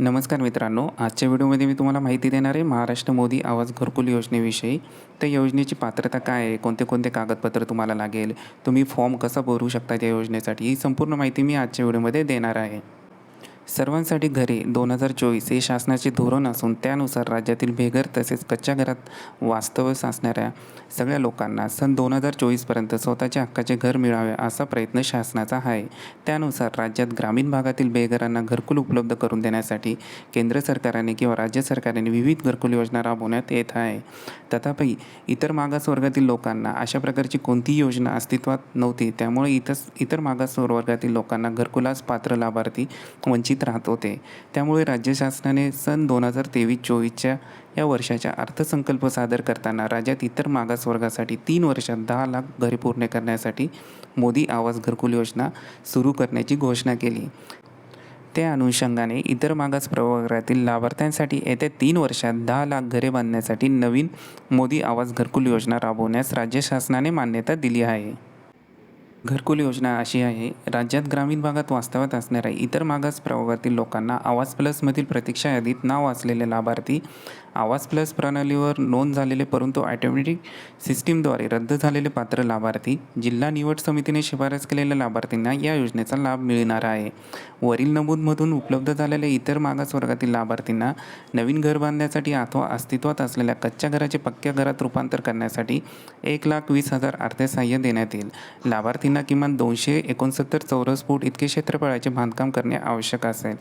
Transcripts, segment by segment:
नमस्कार मित्रांनो आजच्या व्हिडिओमध्ये मी तुम्हाला माहिती देणार आहे महाराष्ट्र मोदी आवाज घरकुल योजनेविषयी. त्या योजनेची पात्रता काय आहे? कोणते कोणते कागदपत्र तुम्हाला लागेल? तुम्ही फॉर्म कसा भरू शकता त्या योजनेसाठी? ही संपूर्ण माहिती मी आजच्या व्हिडिओमध्ये देणार आहे. सर्वांसाठी घरे दोन हजार चोवीस हे शासनाचे धोरण असून त्यानुसार राज्यातील बेघर तसेच कच्च्या घरात वास्तव्य असणाऱ्या सगळ्या लोकांना सन दोन हजार चोवीसपर्यंत स्वतःच्या हक्काचे घर मिळावे असा प्रयत्न शासनाचा आहे. त्यानुसार राज्यात ग्रामीण भागातील बेघरांना घरकुल उपलब्ध करून देण्यासाठी केंद्र सरकारने किंवा राज्य सरकारने विविध घरकुल योजना राबवण्यात येत आहे. तथापि इतर मागासवर्गातील लोकांना अशा प्रकारची कोणतीही योजना अस्तित्वात नव्हती. त्यामुळे इतर इतर मागासवर्गातील लोकांना घरकुलास पात्र लाभार्थी वंचित राहत होते. त्यामुळे राज्य शासनाने सन दोन हजार तेवीस चोवीसच्या या वर्षाच्या अर्थसंकल्प सादर करताना राज्यात इतर मागासवर्गासाठी तीन वर्षात दहा लाख घरे पूर्ण करण्यासाठी मोदी आवास घरकुल योजना सुरू करण्याची घोषणा केली. त्या अनुषंगाने इतर मागास प्रवर्गातील लाभार्थ्यांसाठी येत्या तीन वर्षात दहा लाख घरे बांधण्यासाठी नवीन मोदी आवास घरकुल योजना राबवण्यास राज्य शासनाने मान्यता दिली आहे. घरकुल योजना अशी आहे राज्यात ग्रामीण भागात वास्तव्यात असणाऱ्या इतर मागास प्रवर्गातील लोकांना आवाज प्लसमधील प्रतीक्षा यादीत नाव असलेले लाभार्थी आवाज प्लस प्रणालीवर नोंद झालेले परंतु ॲटोमॅटिक सिस्टीमद्वारे रद्द झालेले पात्र लाभार्थी जिल्हा निवड समितीने शिफारस केलेल्या लाभार्थींना या योजनेचा लाभ मिळणार आहे. वरील नमूदमधून उपलब्ध झालेल्या इतर मागासवर्गातील लाभार्थींना नवीन घर बांधण्यासाठी अथवा अस्तित्वात असलेल्या कच्च्या घराचे पक्क्या घरात रूपांतर करण्यासाठी एक लाख वीस हजार अर्थसहाय्य देण्यात येईल. लाभार्थींना किमान दोनशे एकोणसत्तर चौरस फूट इतके क्षेत्रफळाचे बांधकाम करणे आवश्यक असेल.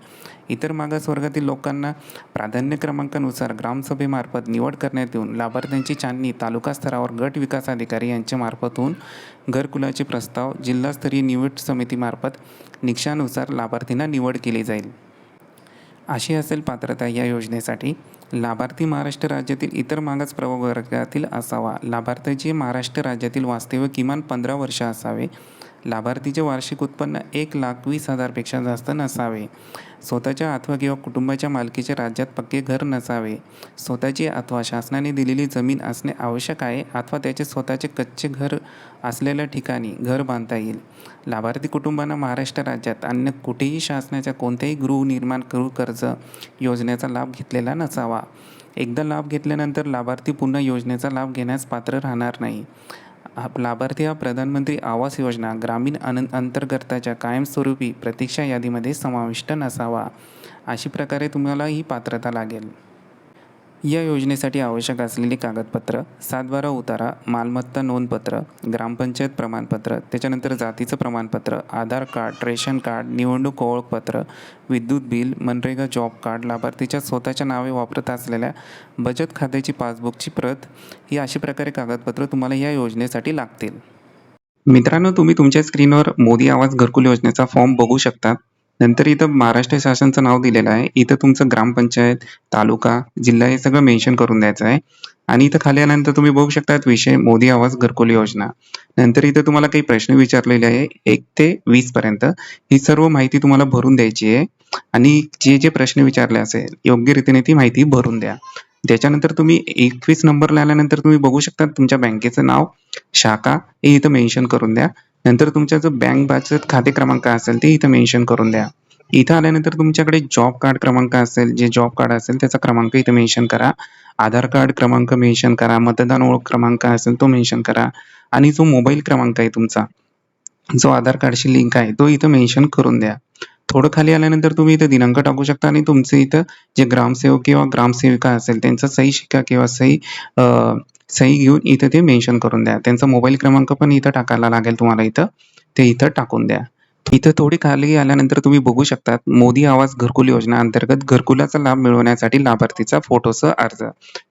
इतर मागासवर्गातील लोकांना प्राधान्य क्रमांकानुसार ग्राम ग्रामसभेमार्फत निवड करण्यात येऊन लाभार्थ्यांची छाननी तालुका स्तरावर गट विकास अधिकारी यांच्यामार्फत होऊन घरकुलाचे प्रस्ताव जिल्हास्तरीय निवड समितीमार्फत निकषानुसार लाभार्थींना निवड केली जाईल. अशी असेल पात्रता या योजनेसाठी. लाभार्थी महाराष्ट्र राज्यातील इतर मागास प्रवर्गातील असावा. लाभार्थ्याचे महाराष्ट्र राज्यातील वास्तव्य किमान पंधरा वर्ष असावे. लाभार्थीचे वार्षिक उत्पन्न एक लाख वीस हजारपेक्षा जास्त नसावे. स्वतःच्या अथवा किंवा कुटुंबाच्या मालकीचे राज्यात पक्के घर नसावे. स्वतःची अथवा शासनाने दिलेली जमीन असणे आवश्यक आहे अथवा त्याचे स्वतःचे कच्चे घर असलेल्या ठिकाणी घर बांधता येईल. लाभार्थी कुटुंबांना महाराष्ट्र राज्यात अन्य कुठेही शासनाच्या कोणत्याही गृहनिर्माण गृह कर्ज योजनेचा लाभ घेतलेला नसावा. एकदा लाभ घेतल्यानंतर लाभार्थी पुन्हा योजनेचा लाभ घेण्यास पात्र राहणार नाही. लाभार्थी हा प्रधानमंत्री आवास योजना ग्रामीण अन अंतर्गताच्या कायमस्वरूपी प्रतीक्षा यादीमध्ये समाविष्ट नसावा. अशी प्रकारे तुम्हाला ही पात्रता लागेल. या योजनेसाठी आवश्यक असलेली कागदपत्रं सातबारा उतारा मालमत्ता नोंदपत्र ग्रामपंचायत प्रमाणपत्र त्याच्यानंतर जातीचं प्रमाणपत्र आधार कार्ड रेशन कार्ड निवडणूक ओळखपत्र विद्युत बिल मनरेगा जॉब कार्ड लाभार्थीच्या स्वतःच्या नावे वापरत असलेल्या बचत खात्याची पासबुकची प्रत ही अशा प्रकारे कागदपत्र तुम्हाला या योजनेसाठी लागतील. मित्रांनो तुम्ही तुमच्या स्क्रीनवर मोदी आवाज घरकुल योजनेचा फॉर्म बघू शकता नंतर इथं महाराष्ट्र शासनचं नाव दिलेलं आहे. इथं तुमचं ग्रामपंचायत तालुका जिल्हा हे सगळं मेन्शन करून द्यायचं आहे. आणि इथं खाली आल्यानंतर तुम्ही बघू शकता विषय मोदी आवास घरकुल योजना. नंतर इथं तुम्हाला काही प्रश्न विचारलेले आहे. एक ते वीस पर्यंत. ही सर्व माहिती तुम्हाला भरून द्यायची आहे. आणि जे जे प्रश्न विचारले असेल योग्य रीतीने ती माहिती भरून द्या. त्याच्यानंतर तुम्ही एकवीस नंबरला आल्यानंतर तुम्ही बघू शकता तुमच्या बँकेचं नाव शाखा हे इथं मेन्शन करून द्या. नंतर तुमचा जो बँक बचत खाते क्रमांक असेल ते इथं मेन्शन करून द्या. इथं आल्यानंतर तुमच्याकडे जॉब कार्ड क्रमांक असेल जे जॉब कार्ड असेल त्याचा क्रमांक इथं मेन्शन करा. आधार कार्ड क्रमांक मेन्शन करा मतदान ओळख क्रमांक असेल तो मेन्शन करा. आणि जो मोबाईल क्रमांक आहे तुमचा जो आधार कार्डशी लिंक आहे तो इथं मेन्शन करून द्या. थोडं खाली आल्यानंतर तुम्ही इथं दिनांक टाकू शकता आणि तुमचे इथं जे ग्रामसेवक किंवा ग्रामसेविका असेल त्यांचा सही शिक्का किंवा सही सही घेऊन इथं ते मेन्शन करून द्या. त्यांचा मोबाईल क्रमांक पण इथं टाकायला लागेल तुम्हाला इथं. ते इथं टाकून द्या. इथं थोडी खाली आल्यानंतर तुम्ही बघू शकता मोदी आवास घरकुल योजना अंतर्गत घरकुलाचा लाभ मिळवण्यासाठी लाभार्थीचा फोटोसह अर्ज.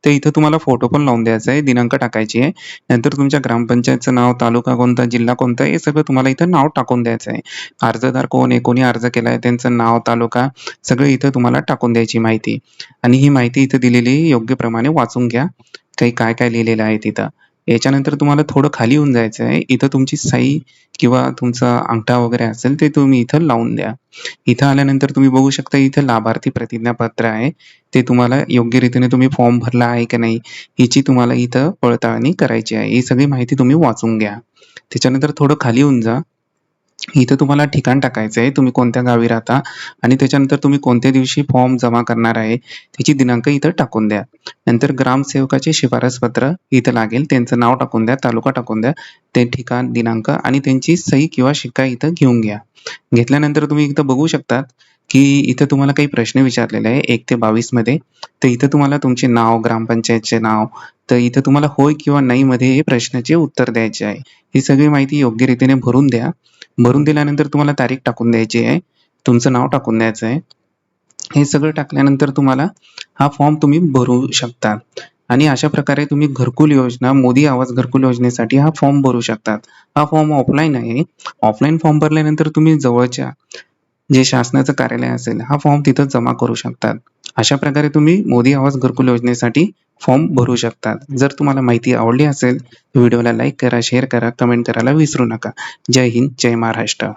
तर इथं तुम्हाला फोटो पण लावून द्यायचा आहे दिनांक टाकायची आहे. नंतर तुमच्या ग्रामपंचायतचं नाव तालुका कोणता जिल्हा कोणता हे सगळं तुम्हाला इथं नाव टाकून द्यायचं आहे. अर्जदार कोण आहे कोणी अर्ज केला आहे त्यांचं नाव तालुका सगळं इथं तुम्हाला टाकून द्यायची माहिती. आणि ही माहिती इथं दिलेली योग्य प्रमाणे वाचून घ्या. काही काय काय लिहिलेलं आहे तिथं. याच्यानंतर तुम्हाला थोडं खाली येऊन जायचं आहे. इथं तुमची सही किंवा तुमचा अंगठा वगैरे असेल ते तुम्ही इथं लावून द्या. इथं आल्यानंतर तुम्ही बघू शकता इथं लाभार्थी प्रतिज्ञापत्र आहे. ते तुम्हाला योग्य रीतीने तुम्ही फॉर्म भरला आहे की नाही हिची तुम्हाला इथं पडताळणी करायची आहे. ही सगळी माहिती तुम्ही वाचून घ्या. त्याच्यानंतर थोडं खाली येऊन जा. इथं तुम्हाला ठिकाण टाकायचं आहे, तुम्ही कोणत्या गावी राहता आणि त्याच्यानंतर तुम्ही कोणत्या दिवशी फॉर्म जमा करणार आहे, त्याची दिनांक इथं टाकून द्या. नंतर ग्रामसेवकाचे शिफारस पत्र इथं लागेल, त्यांचं नाव टाकून द्या, तालुका टाकून द्या, ते ठिकाण, दिनांक आणि त्यांची सही किंवा शिक्का इथं घेऊन घ्या. घेतल्यानंतर तुम्ही इथं बघू शकतात की इथं तुम्हाला काही प्रश्न विचारलेले आहे एक ते 22 मध्ये. तर इथं तुम्हाला तुमचे नाव, ग्रामपंचायतचे नाव, तर इथं तुम्हाला होय किंवा नाहीमध्ये हे प्रश्नाचे उत्तर द्यायचे आहे. ही सगळी माहिती योग्य रीतीने भरून द्या. भरून दिल्यानंतर तुम्हाला तारीख टाकून द्यायची आहे, तुमचं नाव टाकून द्यायचं आहे. हे सगळं टाकल्यानंतर तुम्हाला हा फॉर्म तुम्ही भरू शकता आणि अशा प्रकारे तुम्ही घरकुल योजना, मोदी आवास घरकुल योजनेसाठी हा फॉर्म भरू शकतात. हा फॉर्म ऑफलाईन आहे. ऑफलाईन फॉर्म भरल्यानंतर तुम्ही जवळच्या जे शासनाचं कार्यालय असेल, हा फॉर्म तिथं जमा करू शकतात. अशा प्रकारे तुम्ही मोदी आवास घरकुल योजनेसाठी फॉर्म भरू शकतात. जर तुम्हाला माहिती आवडली असेल, व्हिडिओला लाईक करा, शेअर करा, कमेंट करायला विसरू नका. जय हिंद, जय महाराष्ट्र.